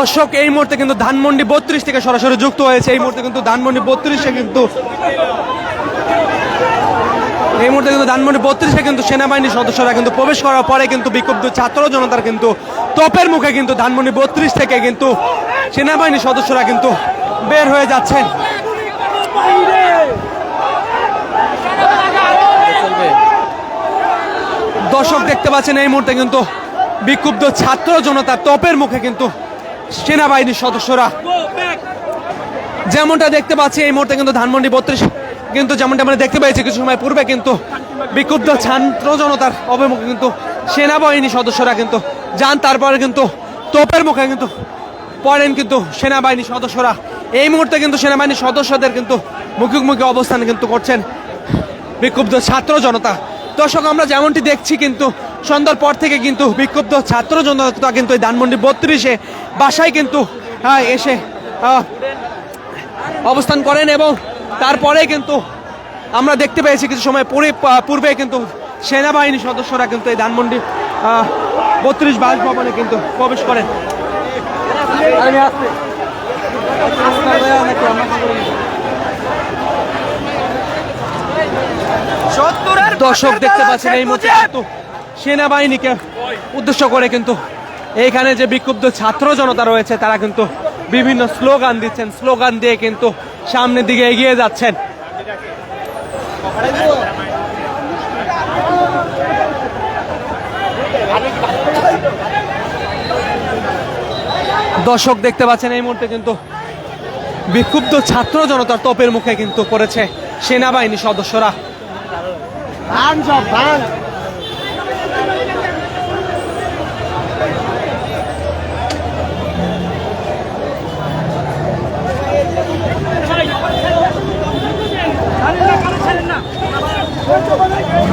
দর্শক, এই মুহূর্তে কিন্তু ধানমন্ডি বত্রিশ থেকে সরাসরি যুক্ত হয়েছে। এই মুহূর্তে কিন্তু ধানমন্ডি বত্রিশে কিন্তু এই মুহূর্তে কিন্তু ধানমন্ডি বত্রিশে কিন্তু সেনাবাহিনীর সদস্যরা কিন্তু প্রবেশ করার পরে কিন্তু বিক্ষুব্ধ ছাত্র জনতার কিন্তু তোপের মুখে কিন্তু ধানমন্ডি বত্রিশ থেকে কিন্তু সেনাবাহিনীর সদস্যরা কিন্তু বের হয়ে যাচ্ছেন দর্শক দেখতে পাচ্ছেন, এই মুহূর্তে কিন্তু বিক্ষুব্ধ ছাত্র জনতার তোপের মুখে কিন্তু সেনাবাহিনীর সদস্যরা। যেমনটা দেখতে পাচ্ছি, এই মুহূর্তে কিন্তু ধানমন্ডি বত্রিশ, কিন্তু যেমনটা আমরা দেখতে পেয়েছি কিছু সময় পূর্বে কিন্তু বিক্ষুব্ধ ছাত্র জনতার অভিমুখে কিন্তু সেনাবাহিনী সদস্যরা কিন্তু যান, তারপরে কিন্তু তোপের মুখে কিন্তু পড়েন কিন্তু সেনাবাহিনী সদস্যরা। এই মুহূর্তে কিন্তু সেনাবাহিনীর সদস্যদের কিন্তু মুখোমুখি অবস্থান কিন্তু করছেন বিক্ষুব্ধ ছাত্র জনতা। দর্শক, আমরা যেমনটি দেখছি কিন্তু সন্ধ্যার পর থেকে কিন্তু বিক্ষুব্ধ ছাত্র জনতা কিন্তু এই ধানমন্ডি বত্রিশে বাসায় কিন্তু এসে অবস্থান করেন এবং তারপরে কিন্তু আমরা দেখতে পেয়েছি কিছু সময় পরে পূর্বে কিন্তু সেনাবাহিনী সদস্যরা কিন্তু এই ধানমন্ডি বত্রিশ বাসভবনে কিন্তু প্রবেশ করেন। দর্শক দেখতে পাচ্ছেন এই মুহূর্তে কিন্তু সেনাবাহিনীকে উদ্দেশ্য করে কিন্তু এইখানে যে বিক্ষুব্ধ ছাত্র জনতা রয়েছে, তারা কিন্তু বিভিন্ন স্লোগান দিচ্ছেন, স্লোগান দিয়ে কিন্তু সামনের দিকে এগিয়ে যাচ্ছেন। দর্শক দেখতে পাচ্ছেন, এই মুহূর্তে কিন্তু বিক্ষুব্ধ ছাত্র জনতার তোপের মুখে কিন্তু করেছে সেনাবাহিনী সদস্যরা।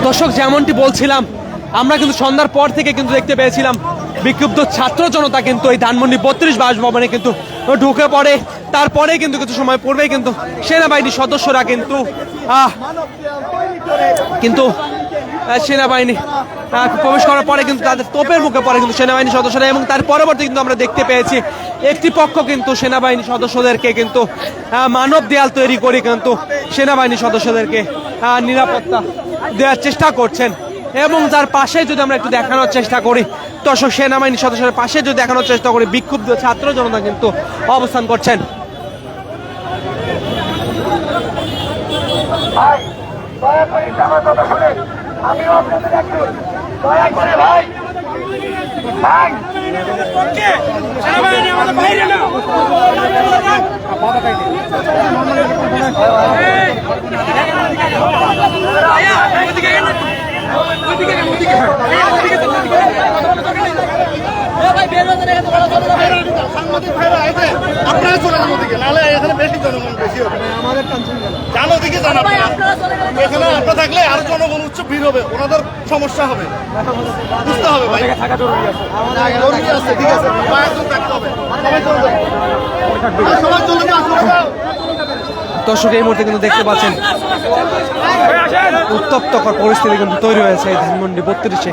দর্শক, যেমনটি বলছিলাম, আমরা কিন্তু সন্ধ্যার পর থেকে কিন্তু দেখতে পেয়েছিলাম বিক্ষুব্ধ ছাত্র জনতা কিন্তু এই ধানমন্ডি বত্রিশ বাসভবনে কিন্তু ঢুকে পড়ে। তারপরে কিন্তু কিছু সময় পূর্বেই কিন্তু সেনাবাহিনীর সদস্যরা কিন্তু কিন্তু সেনাবাহিনী প্রবেশ করার পরে কিন্তু তাদের তোপের মুখে পড়ে কিন্তু সেনাবাহিনী সদস্যরা এবং তার পরবর্তী কিন্তু আমরা দেখতে পেয়েছি, একটি পক্ষ কিন্তু সেনাবাহিনী সদস্যদেরকে কিন্তু মানব দেয়াল তৈরি করে কিন্তু সেনাবাহিনী সদস্যদেরকে নিরাপত্তা দেওয়ার চেষ্টা করছেন এবং যার পাশে যদি আমরা একটু দেখানোর চেষ্টা করি, দর্শক সেনাবাহিনী সদস্যের পাশে যদি দেখানোর চেষ্টা করি, বিক্ষুব্ধ ছাত্র জনতা কিন্তু অবস্থান করছেন। দয়া করে আমিও আপনাদের একজন দয়া করে ভাই ভাই আপনারা চলে যান ওদিকে নাহলে এখানে বেশি জনগণ বেশি হবে। আমাদের জান ওদিকে এখানে আপনারা থাকলে আরও জনগণ উচ্চ ভিড় হবে ওনাদের সমস্যা হবে। বুঝতে হবে ভাই। জরুরি আছে। ঠিক আছে। থাকতে হবে। সবাই চলে যান ভাই, সবাই চলে যান চলে যান দর্শক এই মুহূর্তে কিন্তু দেখতে পাচ্ছেন উত্তপ্তকর পরিস্থিতি কিন্তু তৈরি হয়েছে এই ধানমন্ডি বত্রিশে।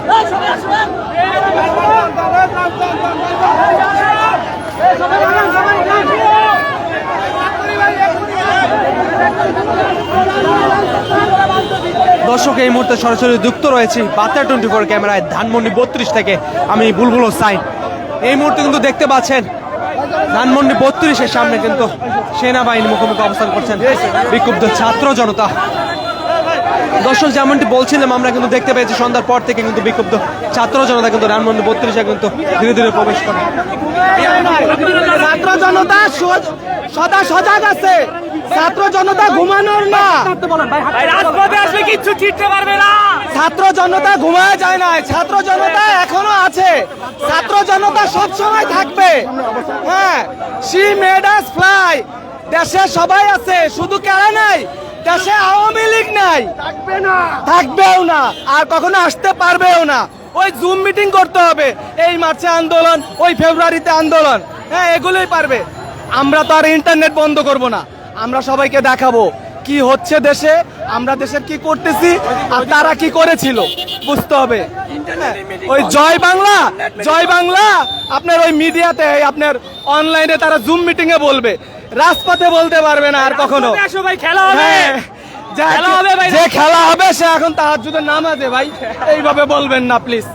দর্শক, এই মুহূর্তে সরাসরি যুক্ত রয়েছে বার্তা টোয়েন্টি ফোর ক্যামেরায় ধানমন্ডি বত্রিশ থেকে। আমি বুলবুল সাইন এই মুহূর্তে কিন্তু দেখতে পাচ্ছেন, ধানমন্ডি বত্রিশের সামনে কিন্তু সেনাবাহিনী মুখোমুখি অবস্থান করছেন বিক্ষুব্ধ ছাত্র জনতা। দর্শক, যেমনটি বলছিলাম, আমরা কিন্তু দেখতে পেয়েছি সন্ধ্যার পর থেকে কিন্তু বিক্ষুব্ধ ছাত্র জনতা কিন্তু ধানমন্ডি বত্রিশে কিন্তু ধীরে ধীরে প্রবেশ করে। ছাত্র জনতা সদা সজাগ আছে। ছাত্র জনতা ঘুমানোর না। রাজপথে আসলে কিচ্ছু চিনতে পারবে না। ছাত্র জনতা ঘুমায় যায় না ছাত্র জনতা এখনও আছে। ছাত্র জনতা সব সময় থাকবে। হ্যাঁ সি মেড আস ফ্লাই। দেশে সবাই আছে শুধু কেড়ে নাই? দেশে আওয়ামী লীগ নাই। থাকবে না। থাকবেও না আর কখনো আসতে পারবেও না। ওই জুম মিটিং করতে হবে। এই মার্চে আন্দোলন ওই ফেব্রুয়ারিতে আন্দোলন। হ্যাঁ এগুলোই পারবে। আমরা তো আর ইন্টারনেট বন্ধ করব না। আমরা সবাইকে দেখাবো কি হচ্ছে দেশে আমরা দেশের কি করতেছি আর তারা কি করেছিল বুঝতে হবে। ওই জয় বাংলা জয় বাংলা। আপনার ওই মিডিয়াতে আপনার অনলাইনে তারা জুম মিটিং এ বলবে। রাজপথে বলতে পারবে না আর কখনো। আসো ভাই খেলা হবে। হ্যাঁ, যা- খেলা হবে সে এখন তাহার যদি নামাজে ভাই। এইভাবে বলবেন না প্লিজ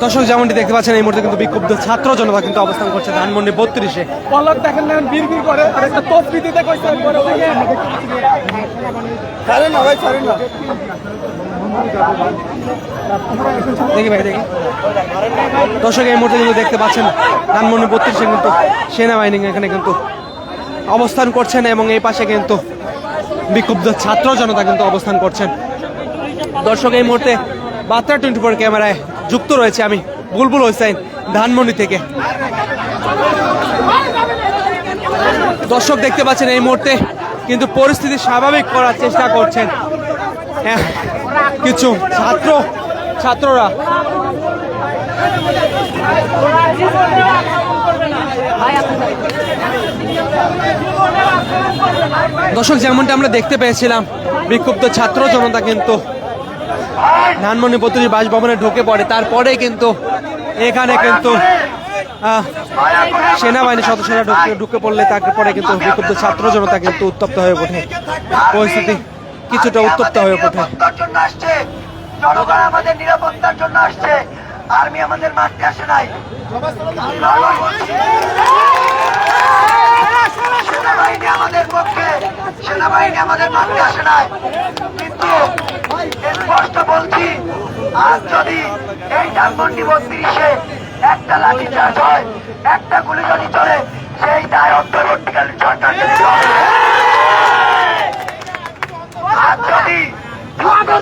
দর্শক যেমনটি দেখতে পাচ্ছেন এই মুহূর্তে কিন্তু বিক্ষুব্ধ ছাত্র জনতা কিন্তু অবস্থান করছে ধানমন্ডি বত্রিশে। পলক দেখেন না বীর বীর করে আর একটা তসবি দিতে কইছে পরে ওই যে- ছাড়েন না ভাই ছাড়েন না। দেখি ভাই দেখি। দর্শক এই মুহূর্তে কিন্তু দেখতে পাচ্ছেন ধানমন্ডি বত্রিশে কিন্তু সেনাবাহিনী এখানে কিন্তু অবস্থান করছেন এবং এই পাশে কিন্তু বিক্ষুব্ধ ছাত্র জনতা কিন্তু অবস্থান করছেন। দর্শক এই মুহূর্তে বার্তা টোয়েন্টি ফোর ক্যামেরায় যুক্ত রয়েছে আমি। বুলবুল হোসেন ধানমন্ডি থেকে। দর্শক দেখতে পাচ্ছেন এই মুহূর্তে কিন্তু পরিস্থিতি স্বাভাবিক করার চেষ্টা করছেন। হ্যাঁ, কিছু ছাত্র ছাত্ররা। দর্শক যেমনটা আমরা দেখতে পেয়েছিলাম বিক্ষুব্ধ ছাত্র জনতা কিন্তু ধানমন্ডি বত্রিশ বাসভবনে ঢুকে পড়ে। তারপরে কিন্তু এখানে কিন্তু আহ, সেনাবাহিনী সদস্যরা ঢুকে ঢুকে পড়লে তারপরে কিন্তু বিক্ষুব্ধ ছাত্র জনতা কিন্তু উত্তপ্ত হয়ে ওঠে। পরিস্থিতি কিছুটা উত্তপ্ত হয়ে ওঠে। আমাদের নিরাপত্তার জন্য আসছে। আর্মি আমাদের আসে নাই। সেনাবাহিনী আমাদের সেনাবাহিনী আমাদের মারতে আসে নাই। কিন্তু স্পষ্ট বলছি, আজ যদি এই ধানমন্ডি বত্রিশে একটা লাঠি চার্জ হয়, একটা গুলি যদি চলে, সেই দায় অন্তর্বর্তীকালীন হবে। আর যদি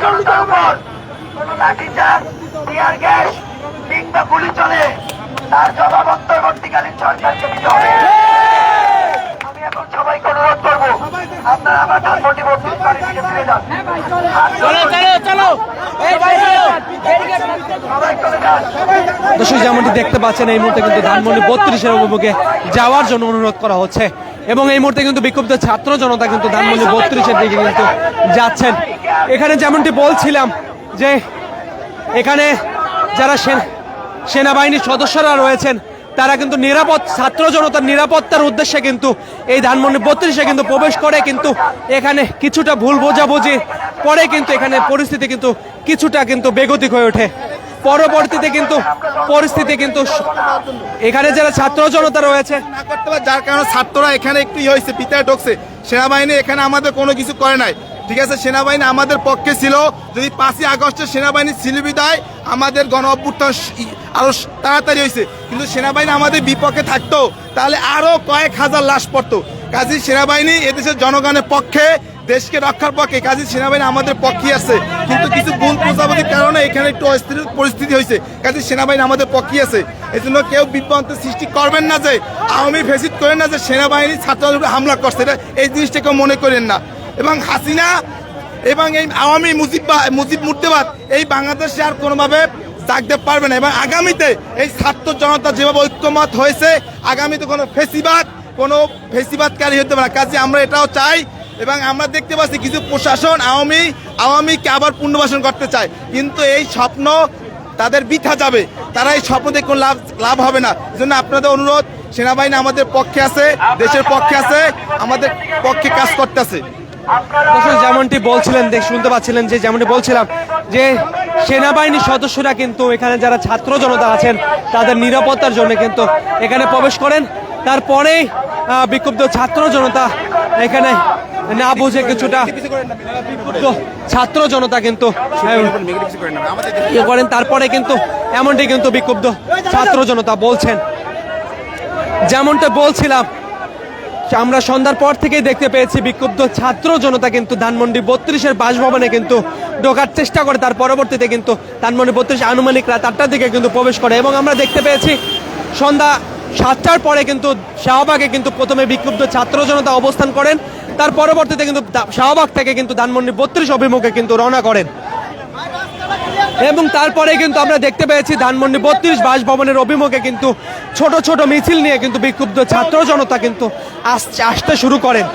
জনতার উপর কোন লাঠিচার্জ টিয়ার গ্যাস কিংবা গুলি চলে, তার জবাব অন্তর্বর্তীকালীন সরকারকে দিতে হবে আমি এখন সবাইকে অনুরোধ করব আপনারা আবার ধানমন্ডি বত্রিশ বাড়ি থেকে ফিরে যান। চলো। চলো চলো এই ভাই চলো। সবাই চলে যান। দর্শক যেমনটি দেখতে পাচ্ছেন এই মুহূর্তে কিন্তু ধানমন্ডি বত্রিশের অভিমুখে যাওয়ার জন্য অনুরোধ করা হচ্ছে। এবং এই মুহূর্তে কিন্তু বিক্ষুব্ধ ছাত্র জনতা কিন্তু ধানমন্ডি বত্রিশের দিকে কিন্তু যাচ্ছেন। এখানে যেমনটি বলছিলাম যে এখানে যারা সেন- সেনাবাহিনীর সদস্যরা রয়েছেন তারা কিন্তু নিরাপদ, ছাত্র জনতার নিরাপত্তার উদ্দেশ্যে কিন্তু এই ধানমন্ডি বত্রিশে কিন্তু প্রবেশ করে, কিন্তু এখানে কিছুটা ভুল বোঝাবুঝি পরে কিন্তু এখানে পরিস্থিতি কিন্তু কিছুটা কিন্তু বেগতিক হয়ে ওঠে। পরবর্তীতে কিন্তু পরিস্থিতি কিন্তু এখানে যারা ছাত্র জনতা রয়েছে যার কারণে ছাত্ররা এখানে একটু হয়েছে পিতায় ঢুকছে। সেনাবাহিনী এখানে আমাদের কোনো কিছু করে নাই। ঠিক আছে, সেনাবাহিনী আমাদের পক্ষে ছিল। যদি পাঁচই আগস্টের সেনাবাহিনী ছিল বিদায় আমাদের গণ অভ্যুত্থান স- ই- আরও তাড়াতাড়ি হয়েছে। কিন্তু সেনাবাহিনী আমাদের বিপক্ষে থাকতো, তাহলে আরও কয়েক হাজার লাশ পড়তো। কাজী সেনাবাহিনী এদেশের জনগণের পক্ষে, দেশকে রক্ষার পক্ষে, কাজী সেনাবাহিনী আমাদের পক্ষে আছে। কিন্তু কিছু ভুল প্রজাপতির কারণে এখানে একটু অস্থির পরিস্থিতি হয়েছে। কাজী সেনাবাহিনী আমাদের পক্ষে আছে। এই জন্য কেউ বিভ্রান্তের সৃষ্টি করবেন না যে, আওয়ামী ফেসিট করেন না যে, সেনাবাহিনী ছাত্রদের উপরে হামলা করছে। এটা এই জিনিসটা কেউ মনে করেন না। এবং হাসিনা এবং এই আওয়ামী মুজিব মুজিব মুর্দেবাদ এই বাংলাদেশে আর কোনোভাবে থাকতে পারবে না। এবং আগামীতে এই ছাত্র জনতা যেভাবে ঐক্যমত হয়েছে, আগামীতে কোনো ফেসিবাদ, কোনো ফেসিবাদকারী হতে পারে কাজে আমরা এটাও চাই এবং আমরা দেখতে পাচ্ছি কিছু প্রশাসন, আওয়ামী, আওয়ামীকে আবার পুনর্বাসন করতে চায়। কিন্তু এই স্বপ্ন তাদের বৃথা যাবে। তারা এই স্বপ্ন দেখে কোনো লাভ লাভ হবে না। এই জন্য আপনাদের অনুরোধ, সেনাবাহিনী আমাদের পক্ষে আছে, দেশের পক্ষে আছে, আমাদের পক্ষে কাজ করতেছে। যেমনটি বলছিলেন দেখ শুনতে পাচ্ছিলেন যে যেমনটি বলছিলাম যে সেনাবাহিনীর সদস্যরা কিন্তু এখানে যারা ছাত্র জনতা আছেন তাদের নিরাপত্তার জন্য কিন্তু এখানে প্রবেশ করেন। তারপরেই আহ, বিক্ষুব্ধ ছাত্র জনতা এখানে না বুঝে কিছুটা ছাত্র জনতা কিন্তু ইয়ে করেন। তারপরে কিন্তু এমনটি কিন্তু বিক্ষুব্ধ ছাত্র জনতা বলছেন। যেমনটা বলছিলাম আমরা সন্ধ্যার পর থেকেই দেখতে পেয়েছি বিক্ষুব্ধ ছাত্র জনতা কিন্তু ধানমন্ডি বত্রিশের বাসভবনে কিন্তু ঢোকার চেষ্টা করে। তার পরবর্তীতে কিন্তু ধানমন্ডি বত্রিশ আনুমানিক রাত আটটার দিকে কিন্তু প্রবেশ করে এবং আমরা দেখতে পেয়েছি সন্ধ্যা সাতটার পরে কিন্তু শাহবাগে কিন্তু প্রথমে বিক্ষুব্ধ ছাত্র জনতা অবস্থান করেন। তার পরবর্তীতে কিন্তু শাহবাগ থেকে কিন্তু ধানমন্ডি বত্রিশ অভিমুখে কিন্তু রওনা করেন। এবং তারপরে কিন্তু আমরা দেখতে পেয়েছি ধানমন্ডি বত্রিশ বাসভবনের অভিমুখে কিন্তু ছোট ছোট মিছিল নিয়ে কিন্তু বিক্ষুব্ধ ছাত্র জনতা কিন্তু আসতে শুরু করেন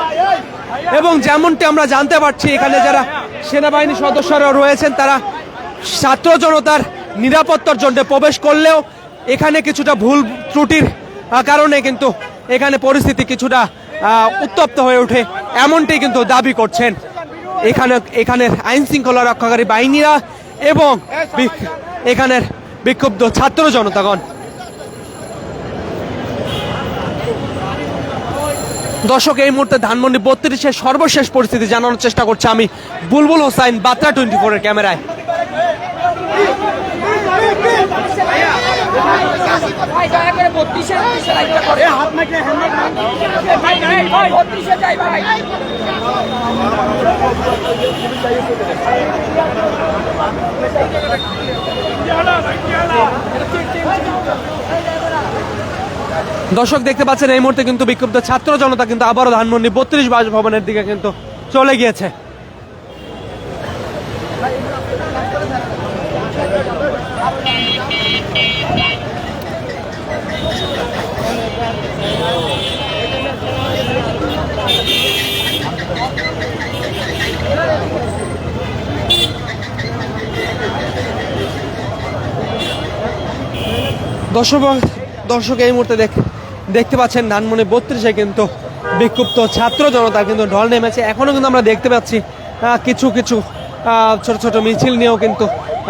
এবং যেমনটি আমরা জানতে পারছি, এখানে যারা সেনাবাহিনী সদস্যরা রয়েছেন, তারা ছাত্র জনতার নিরাপত্তার জন্য প্রবেশ করলেও এখানে কিছুটা ভুল ত্রুটির কারণে কিন্তু এখানে পরিস্থিতি কিছুটা উত্তপ্ত হয়ে ওঠে, এমনটি কিন্তু দাবি করছেন। এখানে, এখানের আইন শৃঙ্খলা রক্ষাকারী বাহিনীরা এবং এখানের বিক্ষুব্ধ ছাত্র জনতাগণ। দর্শক, এই মুহূর্তে ধানমন্ডি বত্রিশের সর্বশেষ পরিস্থিতি জানানোর চেষ্টা করছে আমি, বুলবুল হোসাইন, বাত্রা টোয়েন্টি ফোরের ক্যামেরায়। ভাই দয়া করে বত্রিশে বত্রিশে লাইটটা করে। হাত নাকি ভাই ভাই ভাই বত্রিশে যাই ভাই। দর্শক দেখতে পাচ্ছেন এই মুহূর্তে কিন্তু বিক্ষুব্ধ ছাত্র জনতা কিন্তু আবারও ধানমন্ডি বত্রিশ বাসভবনের দিকে কিন্তু চলে গিয়েছে। দর্শক দর্শক এই মুহূর্তে দেখ, দেখতে পাচ্ছেন ধানমন্ডি বত্রিশে কিন্তু বিক্ষুব্ধ ছাত্র জনতা কিন্তু ঢল নেমেছে। এখনও কিন্তু আমরা দেখতে পাচ্ছি কিছু কিছু ছোট ছোট মিছিল নিয়েও কিন্তু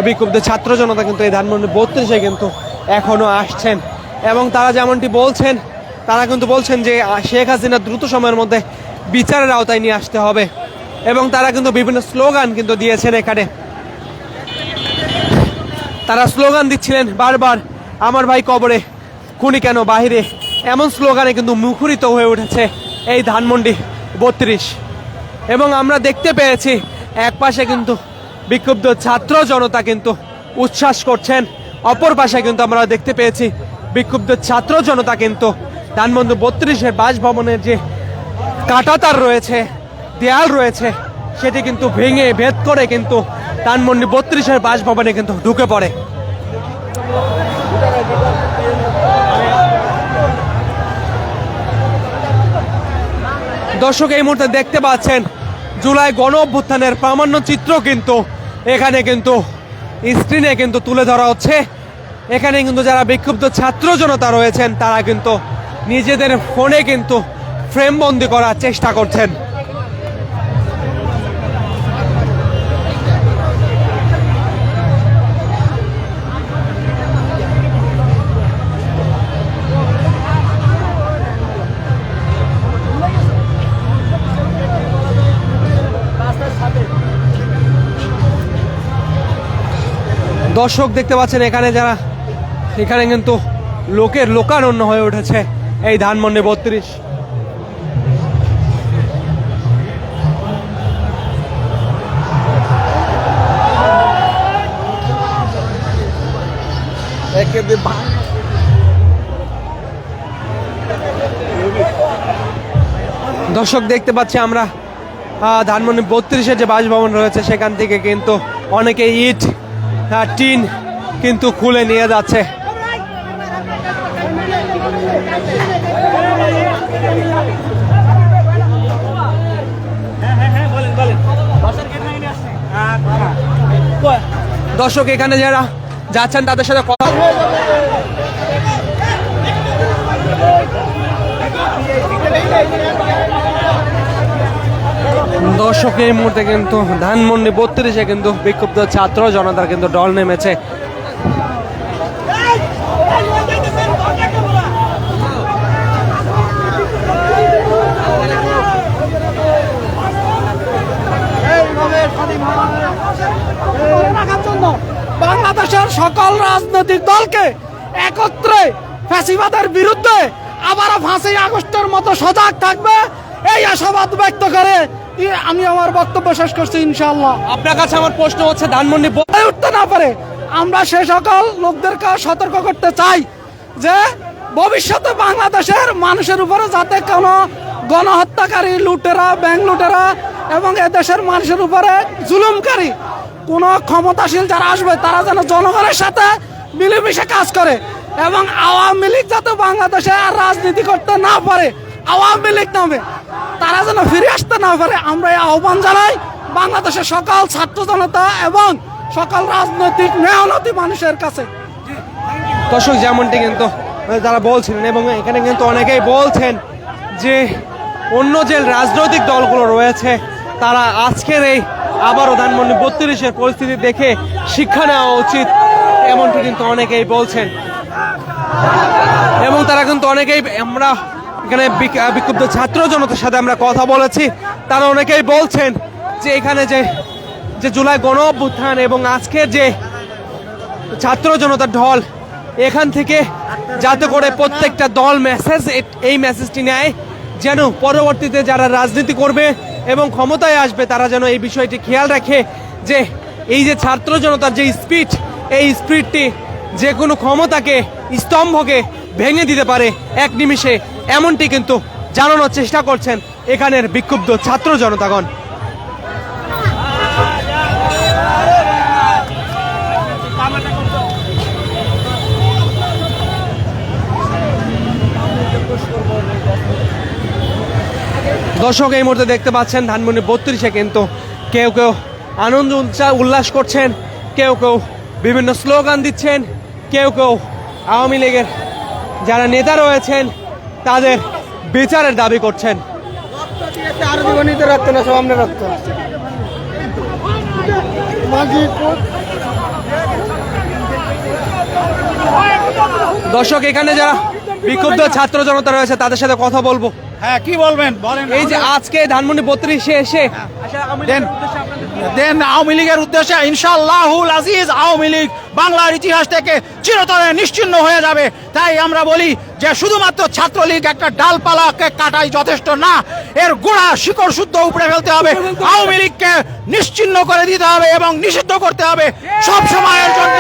বিক্ষুব্ধ ছাত্র জনতা কিন্তু এই ধানমন্ডি বত্রিশে কিন্তু এখনও আসছেন। এবং তারা যেমনটি বলছেন, তারা কিন্তু বলছেন যে শেখ হাসিনা দ্রুত সময়ের মধ্যে বিচারের আওতায় নিয়ে আসতে হবে। এবং তারা কিন্তু বিভিন্ন স্লোগান কিন্তু দিয়েছেন এখানে। তারা স্লোগান দিচ্ছিলেন বারবার আমার ভাই কবরে, খুনি কেন বাহিরে? এমন স্লোগানে কিন্তু মুখরিত হয়ে উঠেছে এই ধানমন্ডি বত্রিশ। এবং আমরা দেখতে পেয়েছি, এক পাশে কিন্তু বিক্ষুব্ধ ছাত্র জনতা কিন্তু উচ্ছ্বাস করছেন, অপর পাশে কিন্তু আমরা দেখতে পেয়েছি বিক্ষুব্ধ ছাত্র জনতা কিন্তু ধানমন্ডি বত্রিশের বাসভবনের যে কাঁটাতার রয়েছে, দেয়াল রয়েছে, সেটি কিন্তু ভেঙে ভেদ করে কিন্তু ধানমন্ডি বত্রিশের বাসভবনে কিন্তু ঢুকে পড়ে। দর্শক এই মুহূর্তে দেখতে পাচ্ছেন, জুলাই গণ অভ্যুত্থানের প্রামাণ্য চিত্র কিন্তু এখানে কিন্তু স্ক্রিনে কিন্তু তুলে ধরা হচ্ছে। এখানে কিন্তু যারা বিক্ষুব্ধ ছাত্র জনতা রয়েছেন, তারা কিন্তু নিজেদের ফোনে কিন্তু ফ্রেমবন্দি করার চেষ্টা করছেন। দর্শক দেখতে পাচ্ছেন এখানে যারা এখানে কিন্তু লোকের লোকারণ্য হয়ে উঠেছে এই ধানমন্ডি বত্রিশ। দর্শক দেখতে পাচ্ছি আমরা ধানমন্ডি বত্রিশের যে বাসভবন রয়েছে সেখান থেকে কিন্তু অনেকে ইট টিন কিন্তু খুলে নিয়ে যাচ্ছে। দর্শক এখানে যারা যাচ্ছেন তাদের সাথে কথা দর্শক এই মুহূর্তে কিন্তু ধানমন্ডি বত্রিশে কিন্তু বিক্ষুব্ধ ছাত্র জনতার কিন্তু দল নেমেছে। বাংলাদেশের সকল রাজনৈতিক দলকে একত্রে ফ্যাসিবাদের বিরুদ্ধে আবারও ফাঁসি আগস্টের মতো সজাগ থাকবে, এই আশাবাদ ব্যক্ত করে আমি আমার বক্তব্য শেষ করছি ইনশাআল্লাহ। আপনার কাছে আমার প্রশ্ন হচ্ছে ধানমন্ডি বলে উঠতে না পারে। আমরা সে সকল লোকদেরকে সতর্ক করতে চাই যে ভবিষ্যতে বাংলাদেশের মানুষের উপরে যাতে কোনো গণহত্যাকারী লুটেরা ব্যাংক লুটেরা এবং এদেশের মানুষের উপরে জুলুমকারী কোন ক্ষমতাশীল যারা আসবে তারা যেন জনগণের সাথে মিলেমিশে কাজ করে এবং আওয়ামী লীগ যাতে বাংলাদেশে আর রাজনীতি করতে না পারে আওয়ামী লীগ নামে। তারা যেন ফিরে আসতে না পারে আমরা এই আহ্বান জানাই বাংলাদেশের সকল ছাত্র জনতা এবং সকল রাজনৈতিক মেহনতি মানুষের কাছে। দর্শক, যেমনটি কিন্তু তারা বলছিলেন এবং এখানে কিন্তু অনেকেই বলছেন যে অন্য যে রাজনৈতিক দলগুলো রয়েছে, তারা আজকের এই আবারও ধানমন্ডি বত্রিশের পরিস্থিতি দেখে শিক্ষা নেওয়া উচিত, এমনটি কিন্তু অনেকেই বলছেন। এবং তারা কিন্তু অনেকেই, আমরা এখানে বিক- বিক্ষুব্ধ ছাত্র জনতার সাথে আমরা কথা বলেছি। তারা অনেকেই বলছেন যে এখানে যে যে জুলাই গণ অভ্যুত্থান এবং আজকের যে ছাত্র জনতার ঢল, এখান থেকে যাতে করে প্রত্যেকটা দল মেসেজ এই মেসেজটি নেয়, যেন পরবর্তীতে যারা রাজনীতি করবে এবং ক্ষমতায় আসবে, তারা যেন এই বিষয়টি খেয়াল রাখে যে এই যে ছাত্র জনতার যে স্পিড এই স্পিডটি যে কোনো ক্ষমতাকে, স্তম্ভকে ভেঙে দিতে পারে এক নিমিষে। এমনটি কিন্তু জানানোর চেষ্টা করছেন এখানের বিক্ষুব্ধ ছাত্র জনতাগণ। দর্শক, এই মুহূর্তে দেখতে পাচ্ছেন ধানমন্ডি বত্রিশে কিন্তু কেউ কেউ আনন্দ উল্লাস করছেন, কেউ কেউ বিভিন্ন স্লোগান দিচ্ছেন, কেউ কেউ আওয়ামী লীগের যারা নেতা রয়েছেন তাদের বিচারের দাবি করছেন। আরও জীবনীতে রাখতো না সব আমরা রাখতো দর্শক এখানে যারা বিক্ষুব্ধ ছাত্র জনতা রয়েছে তাদের সাথে কথা বলব। হ্যাঁ কি বলবেন? বলেন এই যে আজকে ধানমন্ডি বত্রিশে এসে দেন আওয়ামী লীগের উদ্দেশ্যে ইনশাল্লাহুল আজিজ আওয়ামী লীগ বাংলার ইতিহাস থেকে চিরতরে নিশ্চিন্ন হয়ে যাবে। তাই আমরা বলি যে শুধুমাত্র ছাত্রলীগ একটা ডালপালাকে কাটাই যথেষ্ট না, এর গোড়া শিকড় শুদ্ধ উপড়ে ফেলতে হবে, আওয়ামী লীগকে নিশ্চিহ্ন করে দিতে হবে এবং নিষিদ্ধ করতে হবে সব সময়ের জন্য।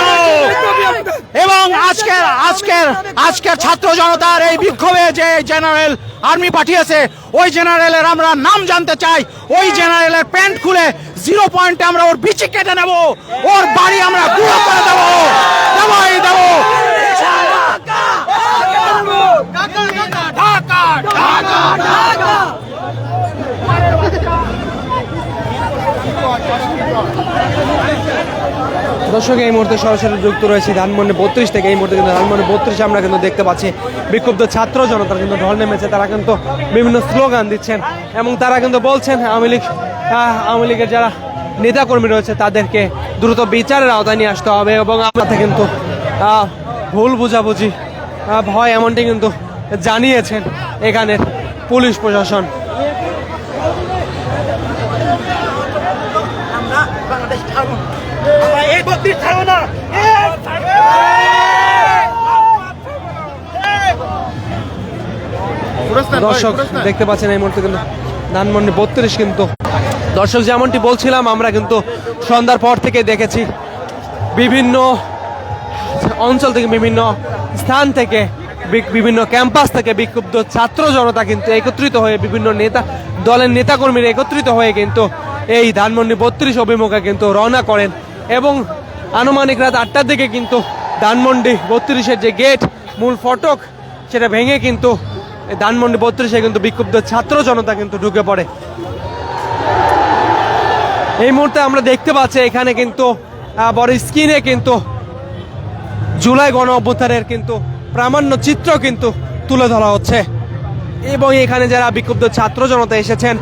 এবং আজকের আজকের আজকের ছাত্র জনতার এই বিক্ষোভে যে জেনারেল আর্মি পাঠিয়েছে, ওই জেনারেলের আমরা নাম জানতে চাই, ওই জেনারেলের প্যান্ট খুলে জিরো পয়েন্টে আমরা ওর বিচি কেটে নেব, ওর বাড়ি আমরা গুঁড়ো করে দেবো দেবই দেবো ঢাকা ঢাকা ঢাকা দর্শক, এই মুহূর্তে সরাসরি যুক্ত রয়েছে ধানমন্ডি বত্রিশ থেকে। এই মুহূর্তে কিন্তু ধানমন্ডি বত্রিশে আমরা কিন্তু দেখতে পাচ্ছি বিক্ষুব্ধ ছাত্র জনতার কিন্তু ঢল নেমেছে। তারা কিন্তু বিভিন্ন স্লোগান দিচ্ছেন এবং তারা কিন্তু বলছেন, আওয়ামী লীগ আওয়ামী লীগের যারা নেতাকর্মী রয়েছে, তাদেরকে দ্রুত বিচারের আওতায় নিয়ে আসতে হবে এবং আমরা কিন্তু ভুল বুঝাবুঝি ভয় এমনটি কিন্তু জানিয়েছেন এখানের পুলিশ প্রশাসন। এই বত্রিশ ছাড়বো না। দর্শক দেখতে পাচ্ছেন এই মুহূর্তে কিন্তু ধানমন্ডি বত্রিশ কিন্তু। দর্শক যেমনটি বলছিলাম আমরা কিন্তু সন্ধ্যার পর থেকে দেখেছি বিভিন্ন অঞ্চল থেকে বিভিন্ন স্থান থেকে বিভিন্ন ক্যাম্পাস থেকে বিক্ষুব্ধ ছাত্র জনতা কিন্তু একত্রিত হয়ে বিভিন্ন নেতা দলের নেতাকর্মীরা একত্রিত হয়ে কিন্তু এই ধানমন্ডি বত্রিশ অভিমুখে কিন্তু রওনা করেন এবং আনুমানিক রাত আটটার দিকে কিন্তু ধানমন্ডি বত্রিশের যে গেট, মূল ফটক, সেটা ভেঙে কিন্তু ধানমন্ডি বত্রিশে কিন্তু বিক্ষুব্ধ ছাত্র জনতা কিন্তু ঢুকে পড়ে। এই মুহূর্তে আমরা দেখতে পাচ্ছি এখানে কিন্তু বড় স্ক্রিনে কিন্তু জুলাই গণ অভ্যুত্থানের কিন্তু প্রামাণ্য চিত্র কিন্তু তুলে ধরা হচ্ছে। এবং এখানে যারা বিক্ষুব্ধ ছাত্র জনতা এসেছেন,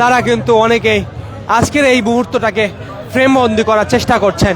তারা কিন্তু অনেকেই আজকের এই মুহূর্তটাকে ফ্রেমবন্দি করার চেষ্টা করছেন।